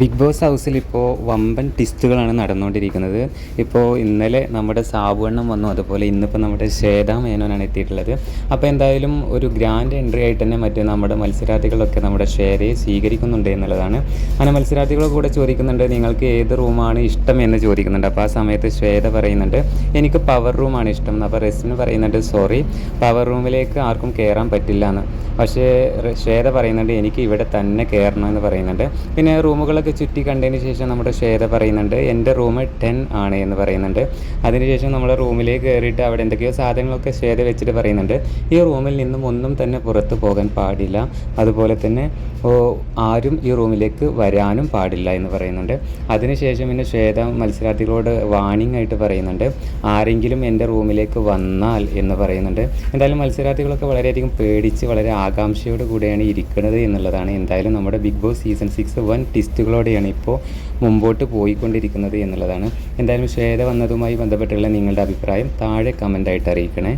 Big boss ഹൗസിൽ ഇപ്പോൾ വമ്പൻ ടിസ്റ്റുകളാണ് നടന്നുകൊണ്ടിരിക്കുന്നത് ഇപ്പോൾ ഇന്നലെ നമ്മുടെ സാബുവണ്ണം വന്നു. അതുപോലെ ഇന്നിപ്പോൾ നമ്മുടെ ശ്വേത മേനോനാണ് എത്തിയിട്ടുള്ളത്. അപ്പോൾ എന്തായാലും ഒരു ഗ്രാൻഡ് എൻട്രി ആയിട്ട് തന്നെ മറ്റ് നമ്മുടെ മത്സരാർത്ഥികളൊക്കെ നമ്മുടെ ഷേരയെ സ്വീകരിക്കുന്നുണ്ട് എന്നുള്ളതാണ്. അങ്ങനെ മത്സരാർത്ഥികൾ കൂടെ ചോദിക്കുന്നുണ്ട് നിങ്ങൾക്ക് ഏത് റൂമാണ് ഇഷ്ടം? എന്ന് ചോദിക്കുന്നുണ്ട്. അപ്പോൾ ആ സമയത്ത് ശ്വേത പറയുന്നുണ്ട് എനിക്ക് പവർ റൂമാണ് ഇഷ്ടം. അപ്പോൾ റെസ്മിന് പറയുന്നുണ്ട് സോറി പവർ റൂമിലേക്ക് ആർക്കും കയറാൻ പറ്റില്ല എന്ന്. പക്ഷേ ശ്വേത പറയുന്നുണ്ട് എനിക്ക് ഇവിടെ തന്നെ കയറണം എന്ന് പറയുന്നുണ്ട്. പിന്നെ റൂമുകളൊക്കെ ചുറ്റി കണ്ടതിന് ശേഷം നമ്മുടെ ശ്വേത പറയുന്നുണ്ട് എന്റെ റൂം ടെൻ ആണ് എന്ന് പറയുന്നുണ്ട്. അതിനുശേഷം നമ്മുടെ റൂമിലേക്ക് കയറിയിട്ട് അവിടെ എന്തൊക്കെയോ സാധനങ്ങളൊക്കെ ശ്വേത വെച്ചിട്ട് പറയുന്നുണ്ട്. ഈ റൂമിൽ നിന്നും ഒന്നും തന്നെ പുറത്ത് പോകാൻ പാടില്ല. അതുപോലെ തന്നെ ആരും ഈ റൂമിലേക്ക് വരാനും പാടില്ല എന്ന് പറയുന്നുണ്ട്. അതിനുശേഷം പിന്നെ ശ്വേത മത്സരാർത്ഥികളോട് വാണിംഗ് ആയിട്ട് പറയുന്നുണ്ട് ആരെങ്കിലും എന്റെ റൂമിലേക്ക് വന്നാൽ എന്ന് പറയുന്നുണ്ട്. എന്തായാലും മത്സരാർത്ഥികളൊക്കെ വളരെയധികം പേടിച്ച് വളരെ ആകാംക്ഷയോട് കൂടെയാണ് ഇരിക്കുന്നത് എന്നുള്ളതാണ്. എന്തായാലും നമ്മുടെ ബിഗ് ബോസ് സീസൺ സിക്സ് വൻ ടിസ്റ്റുകളോടെയാണ് ഇപ്പോൾ മുമ്പോട്ട് പോയിക്കൊണ്ടിരിക്കുന്നത് എന്നുള്ളതാണ്. എന്തായാലും ശ്വേത വന്നതുമായി ബന്ധപ്പെട്ടുള്ള നിങ്ങളുടെ അഭിപ്രായം താഴെ കമന്റായിട്ട് അറിയിക്കണേ.